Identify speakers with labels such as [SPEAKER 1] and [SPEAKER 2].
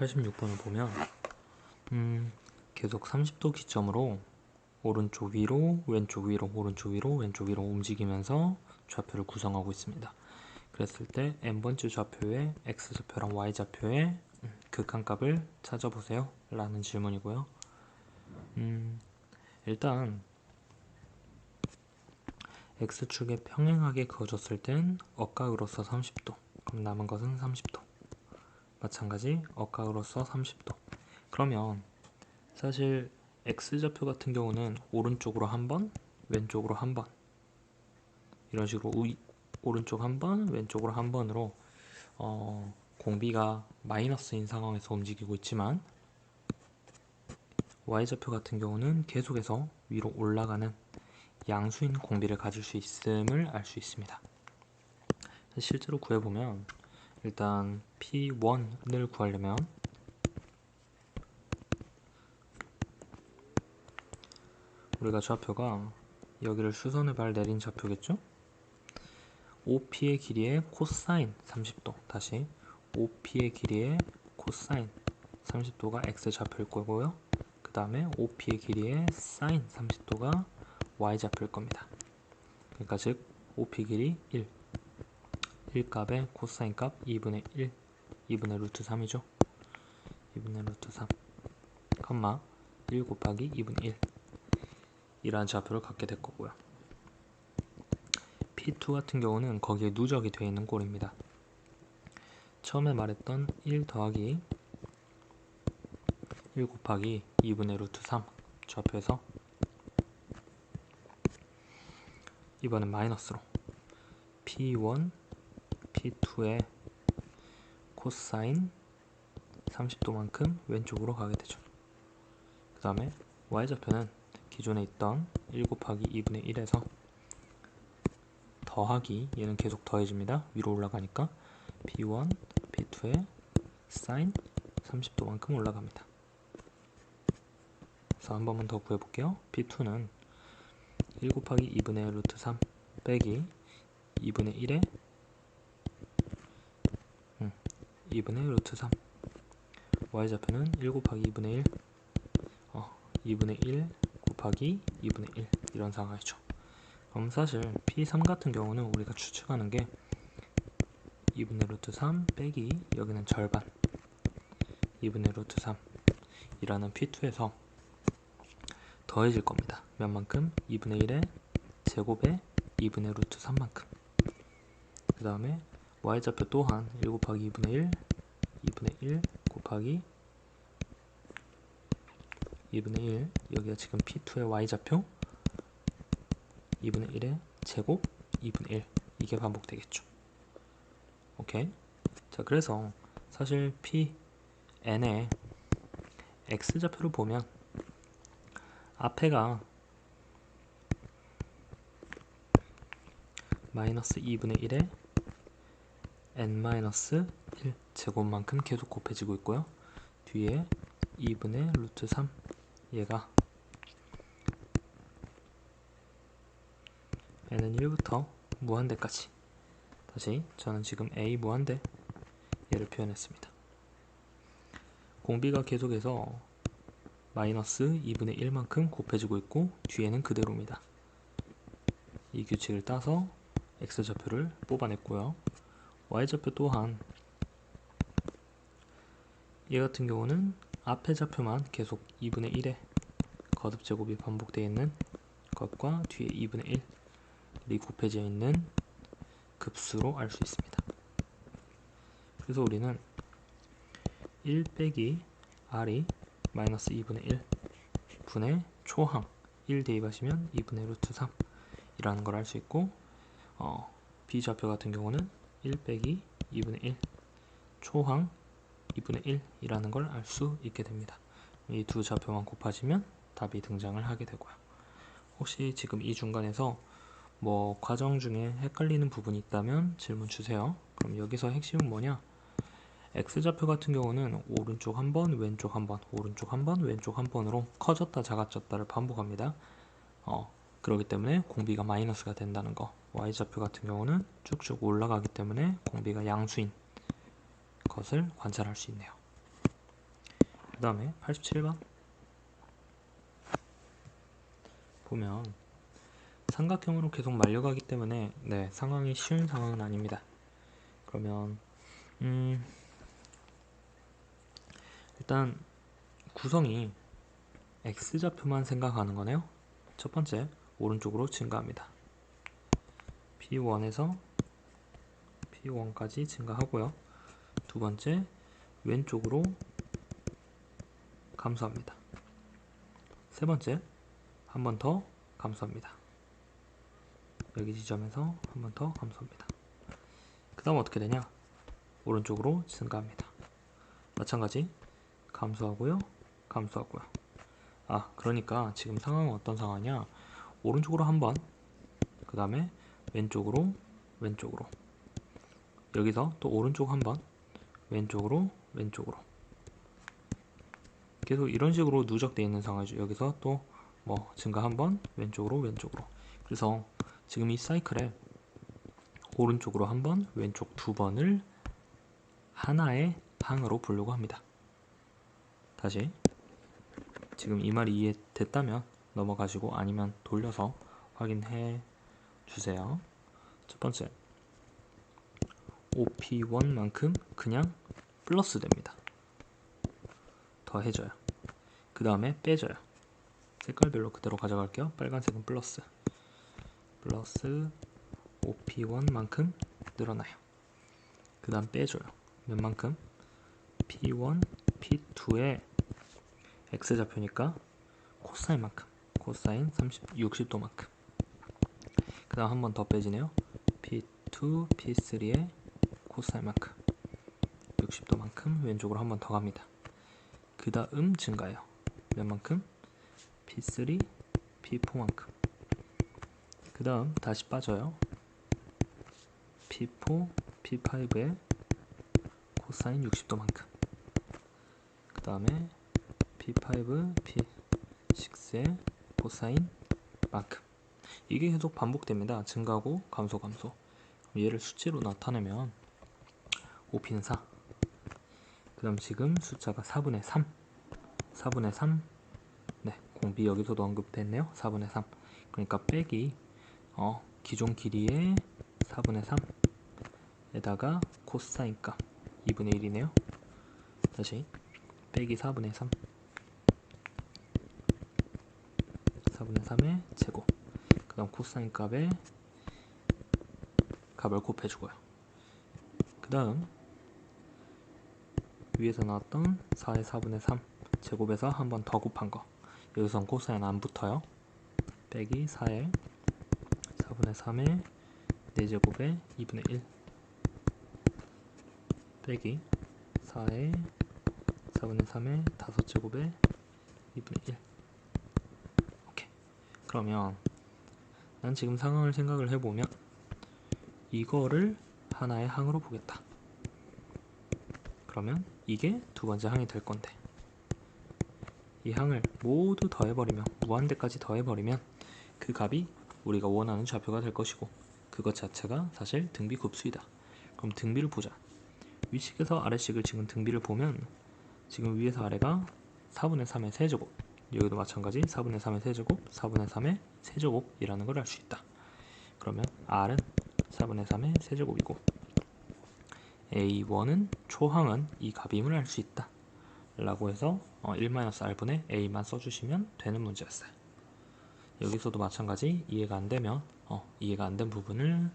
[SPEAKER 1] 286번을 보면 음, 계속 30도 기점으로 오른쪽 위로 왼쪽 위로 오른쪽 위로 왼쪽 위로 움직이면서 좌표를 구성하고 있습니다. 그랬을 때 n번째 좌표의 x좌표랑 y좌표의 음, 극한값을 찾아보세요 라는 질문이고요. 음, 일단 x축에 평행하게 그어졌을 땐 억각으로서 30도 그럼 남은 것은 30도 마찬가지 억각으로서 30도 그러면 사실 x좌표 같은 경우는 오른쪽으로 한 번, 왼쪽으로 한번 이런 식으로 우, 오른쪽 한 번, 왼쪽으로 한 번으로 어, 공비가 마이너스인 상황에서 움직이고 있지만 y좌표 같은 경우는 계속해서 위로 올라가는 양수인 공비를 가질 수 있음을 알 수 있습니다. 실제로 구해보면 일단 P1을 구하려면 우리가 좌표가 여기를 수선을 발 내린 좌표겠죠? OP의 길이의 코사인 30도. 다시 OP의 길이의 코사인 30도가 X 좌표일 거고요. 그 다음에 OP의 길이의 사인 30도가 Y 좌표일 겁니다. 그러니까 즉 OP 길이 1 1값의 코사인 값 2분의 1 2분의 루트 3이죠? 2분의 루트 3 컴마 1 곱하기 2분의 1 이라는 좌표를 갖게 될 거고요. P2 같은 경우는 거기에 누적이 되어 있는 꼴입니다. 처음에 말했던 1 더하기 1 곱하기 2분의 루트 3 좌표에서 이번엔 마이너스로 P1 P2의 코사인 30도만큼 왼쪽으로 가게 되죠. 그 다음에 y좌표는 기존에 있던 1 곱하기 2분의 1에서 더하기 얘는 계속 더해집니다. 위로 올라가니까 P1, P2의 사인 30도만큼 올라갑니다. 그래서 한 번만 더 구해볼게요. P2는 1 곱하기 2분의 루트 3 빼기 2분의 1에 2분의 루트 3 y좌표는 1 곱하기 2분의 1 어, 2분의 1 곱하기 2분의 1 이런 상황이죠. 그럼 사실 P3 같은 경우는 우리가 추측하는 게 2분의 루트 3 빼기 여기는 절반 2분의 루트 3 이라는 P2에서 더해질 겁니다. 몇 만큼? 2분의 1의 제곱에 2분의 루트 3만큼. 그 다음에 y좌표 또한 1 곱하기 2분의 1 2분의 1 곱하기 2분의 1 여기가 지금 P2의 y좌표 2분의 1의 제곱 2분의 1 이게 반복되겠죠. 오케이? 자 그래서 사실 Pn의 x좌표를 보면 앞에가 마이너스 2분의 1에 n-1 제곱만큼 계속 곱해지고 있고요. 뒤에 2분의 루트 3 얘가 n은 1부터 무한대까지 다시 저는 지금 a 무한대 얘를 표현했습니다. 공비가 계속해서 마이너스 2분의 1만큼 곱해지고 있고 뒤에는 그대로입니다. 이 규칙을 따서 x좌표를 뽑아냈고요. Y좌표 또한 얘 같은 경우는 앞에 좌표만 계속 2분의 1의 거듭 제곱이 반복되어 있는 것과 뒤에 2분의 1이 곱해져 있는 급수로 알 수 있습니다. 그래서 우리는 1 빼기 r이 마이너스 2분의 1 분의 초항 1 대입하시면 2분의 루트 3 이라는 걸 알 수 있고 어, B좌표 같은 경우는 1 빼기 2분의 1 초항 2분의 1이라는 걸 알 수 있게 됩니다. 이 두 좌표만 곱하시면 답이 등장을 하게 되고요. 혹시 지금 이 중간에서 뭐 과정 중에 헷갈리는 부분이 있다면 질문 주세요. 그럼 여기서 핵심은 뭐냐? x좌표 같은 경우는 오른쪽 한 번, 왼쪽 한 번, 오른쪽 한 번, 왼쪽 한 번으로 커졌다 작아졌다를 반복합니다. 어, 그렇기 때문에 공비가 마이너스가 된다는 거. y좌표 같은 경우는 쭉쭉 올라가기 때문에 공비가 양수인 것을 관찰할 수 있네요. 그 다음에 87번 보면 삼각형으로 계속 말려가기 때문에 네 상황이 쉬운 상황은 아닙니다. 그러면 음 일단 구성이 x좌표만 생각하는 거네요. 첫 번째 오른쪽으로 증가합니다. P1에서 P1까지 증가하고요. 두 번째 왼쪽으로 감소합니다. 세 번째 한 번 더 감소합니다. 여기 지점에서 한 번 더 감소합니다. 그 다음 어떻게 되냐? 오른쪽으로 증가합니다. 마찬가지 감소하고요. 감소하고요. 아 그러니까 지금 상황은 어떤 상황이냐? 오른쪽으로 한 번, 그 다음에 왼쪽으로 왼쪽으로 여기서 또 오른쪽 한 번, 왼쪽으로 왼쪽으로 계속 이런 식으로 누적되어 있는 상황이죠. 여기서 또 뭐 증가 한 번, 왼쪽으로 왼쪽으로 그래서 지금 이 사이클에 오른쪽으로 한 번, 왼쪽 두 번을 하나의 항으로 보려고 합니다. 다시 지금 이 말이 이해됐다면 넘어가시고 아니면 돌려서 확인해 주세요. 첫 번째 OP1만큼 그냥 플러스 됩니다. 더해져요. 그 다음에 빼져요. 색깔별로 그대로 가져갈게요. 빨간색은 플러스 플러스 OP1만큼 늘어나요. 그 다음 빼줘요. 몇 만큼? P1, P2의 X좌표니까 코사인만큼 코사인 30, 60도만큼 그 다음 한 번 더 빼지네요. P2, P3의 코사인만큼 60도만큼 왼쪽으로 한 번 더 갑니다. 그 다음 증가해요. 몇만큼? P3, P4만큼 그 다음 다시 빠져요. P4, P5의 코사인 60도만큼 그 다음에 P5, P6의 코사인 만큼 이게 계속 반복됩니다. 증가하고 감소 감소. 얘를 수치로 나타내면 5P는 4그 다음 지금 숫자가 4분의 3 4분의 3 네, 공비 여기서도 언급됐네요. 4분의 3 그러니까 빼기 어, 기존 길이의 4분의 3에다가 코사인 값 2분의 1이네요. 다시. 빼기 4분의 3 4분의 3의 제곱 그 다음 코사인 값에 값을 곱해주고요. 그 다음 위에서 나왔던 4의 4분의 3 제곱에서 한 번 더 곱한 거 여기선 코사인 안 붙어요. 빼기 4의 4분의 3의 4제곱의 2분의 1 빼기 4의 4분의 3의 5제곱의 2분의 1 오케이 그러면 난 지금 상황을 생각을 해보면 이거를 하나의 항으로 보겠다. 그러면 이게 두 번째 항이 될 건데 이 항을 모두 더해버리면 무한대까지 더해버리면 그 값이 우리가 원하는 좌표가 될 것이고 그것 자체가 사실 등비 급수이다. 그럼 등비를 보자. 위식에서 아래식을 지금 등비를 보면 지금 위에서 아래가 4분의 3의 세제곱 여기도 마찬가지 4분의 3의 세제곱 4분의 3의 세제곱이라는 걸 알 수 있다. 그러면 R은 4분의 3의 세제곱이고 A1은 초항은 이 값임을 알 수 있다. 라고 해서 1-R분의 A만 써주시면 되는 문제였어요. 여기서도 마찬가지 이해가 안 되면 어, 이해가 안 된 부분을